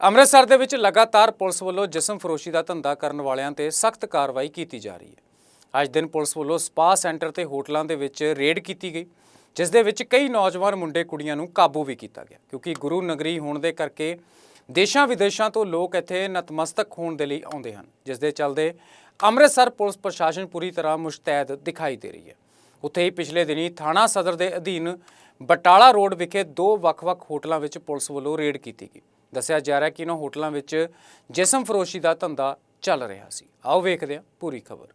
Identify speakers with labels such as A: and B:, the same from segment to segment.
A: ਅੰਮ੍ਰਿਤਸਰ ਦੇ ਵਿੱਚ ਲਗਾਤਾਰ ਪੁਲਿਸ ਵੱਲੋਂ ਜਿਸਮ ਫਰੋਸ਼ੀ ਦਾ ਧੰਦਾ ਕਰਨ ਵਾਲਿਆਂ ਤੇ ਸਖਤ ਕਾਰਵਾਈ ਕੀਤੀ ਜਾ ਰਹੀ ਹੈ। ਅੱਜ ਦਿਨ ਪੁਲਿਸ ਵੱਲੋਂ ਸਪਾ ਸੈਂਟਰ ਤੇ ਹੋਟਲਾਂ ਦੇ ਵਿੱਚ ਰੇਡ ਕੀਤੀ ਗਈ, ਜਿਸ ਦੇ ਵਿੱਚ ਕਈ ਨੌਜਵਾਨ ਮੁੰਡੇ ਕੁੜੀਆਂ ਨੂੰ ਕਾਬੂ ਵੀ ਕੀਤਾ ਗਿਆ, ਕਿਉਂਕਿ ਗੁਰੂ ਨਗਰੀ ਹੋਣ ਦੇ ਕਰਕੇ ਦੇਸ਼ਾਂ ਵਿਦੇਸ਼ਾਂ ਤੋਂ ਲੋਕ ਇੱਥੇ ਨਤਮਸਤਕ ਹੋਣ ਦੇ ਲਈ ਆਉਂਦੇ ਹਨ, ਜਿਸ ਦੇ ਚੱਲਦੇ ਅੰਮ੍ਰਿਤਸਰ ਪੁਲਿਸ ਪ੍ਰਸ਼ਾਸਨ ਪੂਰੀ ਤਰ੍ਹਾਂ ਮੁਸ਼ਤੈਦ ਦਿਖਾਈ ਦੇ ਰਹੀ ਹੈ। ਉੱਥੇ ਹੀ ਪਿਛਲੇ ਦਿਨੀ ਥਾਣਾ ਸਦਰ ਦੇ ਅਧੀਨ ਬਟਾਲਾ ਰੋਡ ਵਿਖੇ ਦੋ ਵੱਖ-ਵੱਖ ਹੋਟਲਾਂ ਵਿੱਚ ਪੁਲਿਸ ਵੱਲੋਂ ਰੇਡ ਕੀਤੀ ਗਈ। ਦੱਸਿਆ ਜਾ ਰਿਹਾ ਕਿ ਇਹਨਾਂ ਹੋਟਲਾਂ ਵਿੱਚ ਜਿਸਮ ਫਰੋਸ਼ੀ ਦਾ ਧੰਦਾ ਚੱਲ ਰਿਹਾ ਸੀ। ਆਓ ਵੇਖਦੇ ਹਾਂ ਪੂਰੀ ਖਬਰ।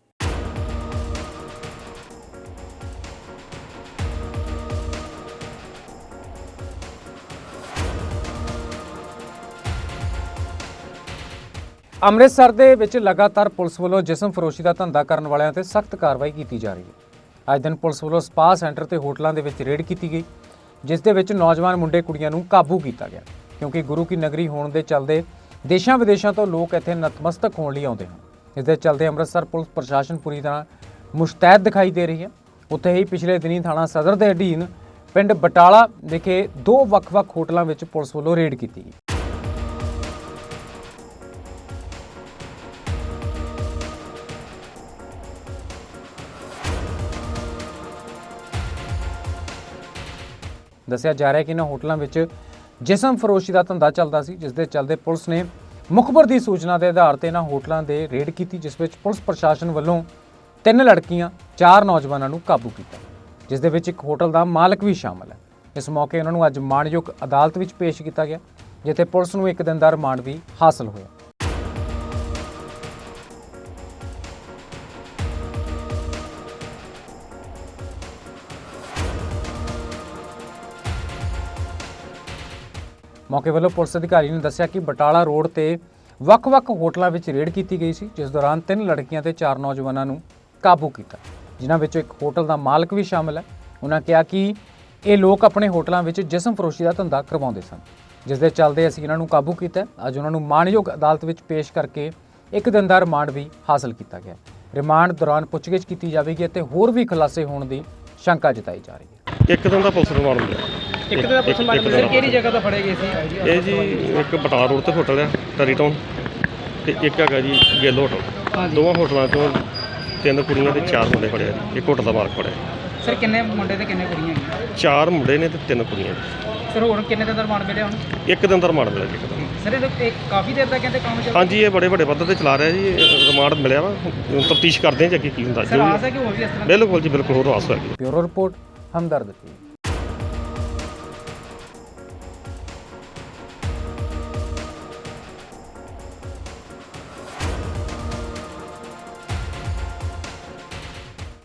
A: ਅੰਮ੍ਰਿਤਸਰ ਦੇ ਵਿੱਚ ਲਗਾਤਾਰ ਪੁਲਿਸ ਵੱਲੋਂ ਜਿਸਮ ਫਰੋਸ਼ੀ ਦਾ ਧੰਦਾ ਕਰਨ ਵਾਲਿਆਂ ਤੇ ਸਖਤ ਕਾਰਵਾਈ ਕੀਤੀ ਜਾ ਰਹੀ ਹੈ। ਅੱਜ ਦਿਨ ਪੁਲਿਸ ਵੱਲੋਂ ਸਪਾ ਸੈਂਟਰ ਤੇ ਹੋਟਲਾਂ ਦੇ ਵਿੱਚ ਰੇਡ ਕੀਤੀ ਗਈ, ਜਿਸ ਦੇ ਵਿੱਚ ਨੌਜਵਾਨ ਮੁੰਡੇ ਕੁੜੀਆਂ ਨੂੰ ਕਾਬੂ ਕੀਤਾ ਗਿਆ। ਕਿਉਂਕਿ ਗੁਰੂ ਕੀ ਨਗਰੀ ਹੋਣ ਦੇ ਚੱਲਦੇ ਦੇਸ਼ਾਂ ਵਿਦੇਸ਼ਾਂ ਤੋਂ ਲੋਕ ਇੱਥੇ ਨਤਮਸਤਕ ਹੋਣ ਲਈ ਆਉਂਦੇ ਹਨ। ਇਸ ਦੇ ਚੱਲਦੇ ਅੰਮ੍ਰਿਤਸਰ ਪੁਲਿਸ ਪ੍ਰਸ਼ਾਸਨ ਪੂਰੀ ਤਰ੍ਹਾਂ ਮੁਸ਼ਤੈਦ ਦਿਖਾਈ ਦੇ ਰਹੀ ਹੈ। ਉੱਥੇ ਹੀ ਪਿਛਲੇ ਦਿਨੀ ਥਾਣਾ ਸਦਰ ਦੇ ਅਧੀਨ ਪਿੰਡ ਬਟਾਲਾ ਵਿਖੇ ਦੋ ਵੱਖ-ਵੱਖ ਹੋਟਲਾਂ ਵਿੱਚ ਪੁਲਿਸ ਵੱਲੋਂ ਰੇਡ ਕੀਤੀ ਗਈ। ਦੱਸਿਆ ਜਾ ਰਿਹਾ ਹੈ ਕਿ ਇਹਨਾਂ ਹੋਟਲਾਂ ਵਿੱਚ ਜਿਸਮ ਫਰੋਸ਼ੀ ਦਾ ਧੰਦਾ ਚੱਲਦਾ ਸੀ, ਜਿਸ ਦੇ ਚੱਲਦੇ ਪੁਲਿਸ ਨੇ ਮੁਖਬਰ ਦੀ ਸੂਚਨਾ ਦੇ ਆਧਾਰ ਤੇ ਇਹਨਾਂ ਹੋਟਲਾਂ ਦੇ ਰੇਡ ਕੀਤੀ, ਜਿਸ ਵਿੱਚ ਪੁਲਿਸ ਪ੍ਰਸ਼ਾਸਨ ਵੱਲੋਂ ਤਿੰਨ ਲੜਕੀਆਂ, ਚਾਰ ਨੌਜਵਾਨਾਂ ਨੂੰ ਕਾਬੂ ਕੀਤਾ, ਜਿਸ ਦੇ ਵਿੱਚ ਇੱਕ ਹੋਟਲ ਦਾ ਮਾਲਕ ਵੀ ਸ਼ਾਮਲ ਹੈ। ਇਸ ਮੌਕੇ ਉਹਨਾਂ ਨੂੰ ਅੱਜ ਮਾਣਯੋਗ ਅਦਾਲਤ ਵਿੱਚ ਪੇਸ਼ ਕੀਤਾ ਗਿਆ, ਜਿੱਥੇ ਪੁਲਿਸ ਨੂੰ ਇੱਕ ਦਿਨ ਦਾ ਰਿਮਾਂਡ ਵੀ ਹਾਸਲ ਹੋਇਆ। ਮੌਕੇ ਵੱਲੋਂ ਪੁਲਿਸ ਅਧਿਕਾਰੀ ਨੇ ਦੱਸਿਆ ਕਿ ਬਟਾਲਾ ਰੋਡ ਤੇ ਵੱਖ-ਵੱਖ ਹੋਟਲਾਂ ਵਿੱਚ ਰੇਡ ਕੀਤੀ ਗਈ ਸੀ, ਜਿਸ ਦੌਰਾਨ ਤਿੰਨ ਲੜਕੀਆਂ ਤੇ ਚਾਰ ਨੌਜਵਾਨਾਂ ਨੂੰ ਕਾਬੂ ਕੀਤਾ। ਜਿਨ੍ਹਾਂ ਵਿੱਚੋਂ ਇੱਕ ਹੋਟਲ ਦਾ ਮਾਲਕ ਵੀ ਸ਼ਾਮਲ ਹੈ। ਉਹਨਾਂ ਕਿਹਾ ਕਿ ਇਹ ਲੋਕ ਆਪਣੇ ਹੋਟਲਾਂ ਵਿੱਚ ਜਿਸਮ ਫਰੋਸ਼ੀ ਦਾ ਧੰਦਾ ਕਰਵਾਉਂਦੇ ਸਨ। ਜਿਸ ਦੇ ਚੱਲਦੇ ਅਸੀਂ ਇਹਨਾਂ ਨੂੰ ਕਾਬੂ ਕੀਤਾ ਅੱਜ ਉਹਨਾਂ ਨੂੰ ਮਾਣਯੋਗ ਅਦਾਲਤ ਵਿੱਚ ਪੇਸ਼ ਕਰਕੇ ਇੱਕ ਦਿਨ ਦਾ ਰਿਮਾਂਡ ਵੀ ਹਾਸਲ ਕੀਤਾ ਗਿਆ ਰਿਮਾਂਡ ਦੌਰਾਨ ਪੁੱਛਗਿੱਛ ਕੀਤੀ ਜਾਵੇਗੀ ਅਤੇ ਹੋਰ ਵੀ ਖੁਲਾਸੇ ਹੋਣ ਦੀ ਸ਼ੰਕਾ ਜਤਾਈ ਜਾ ਰਹੀ ਹੈ।
B: ਇੱਕ ਦਿਨ ਦਾ ਪੁਲਿਸ ਰਿਮਾਂਡ ਮਿਲਿਆ
C: ਇੱਕ ਦਿਨ ਦਾ ਪੁਲਿਸ ਰਿਮਾਂਡ ਮਿਲਿਆ ਸਰ ਕਿਹੜੀ ਜਗ੍ਹਾ ਤੋਂ ਫੜੇ ਗਏ ਸੀ?
B: ਇਹ ਜੀ ਇੱਕ ਬਟਾਲਾ ਰੋਡ ਤੇ ਹੋਟਲ ਹੈ ਟਰੀ ਟਾਊਨ ਤੇ ਇੱਕ ਹੈਗਾ ਜੀ ਗਿੱਲ ਹੋਟਲ। ਦੋਵਾਂ ਹੋਟਲਾਂ ਤੋਂ ਤਿੰਨ ਕੁੜੀਆਂ ਤੇ ਚਾਰ ਮੁੰਡੇ ਫੜਿਆ ਜੀ ਇੱਕ ਹੋਟਲ ਦਾ ਮਾਲਕ ਫੜਿਆ
C: ਸਰ ਕਿੰਨੇ ਮੁੰਡੇ ਤੇ ਕਿੰਨੇ ਕੁੜੀਆਂ ਹੈਗੀਆਂ?
B: ਚਾਰ ਮੁੰਡੇ ਨੇ ਤੇ ਤਿੰਨ ਕੁੜੀਆਂ।
C: ਸਰ ਹੋਰ ਕਿੰਨੇ ਦਿਨ ਦਾ ਰਿਮਾਂਡ ਮਿਲਿਆ ਹੁਣ?
B: ਇੱਕ ਦਿਨ ਦਾ ਰਿਮਾਂਡ ਮਿਲਿਆ ਜੀ ਇੱਕ ਦਿਨ
C: ਸਰ ਇਹ ਕਾਫੀ ਦੇਰ ਦਾ ਕਹਿੰਦੇ ਕੰਮ ਚੱਲ
B: ਹਾਂਜੀ ਇਹ ਬੜੇ ਵੱਡੇ ਪੱਧਰ ਤੇ ਚਲਾ ਰਿਹਾ ਜੀ ਰਿਮਾਂਡ ਮਿਲਿਆ ਵਾ। ਤਫਤੀਸ਼ ਕਰਦੇ ਹਾਂ ਜੀ ਅੱਗੇ ਕੀ ਹੁੰਦਾ।
C: ਸਰ
B: ਜੋ
C: ਆਸ ਹੈ ਕਿ ਹੋਰ ਵੀ ਇਸ ਤਰ੍ਹਾਂ
B: ਬਿਲਕੁਲ ਜੀ ਬਿਲਕੁਲ ਹੋਰ ਆਸ ਹੋਏਗੀ
A: ਬਿਊਰੋ ਰਿਪੋਰਟ ਹਮਦਰਦ ਟੀਵੀ।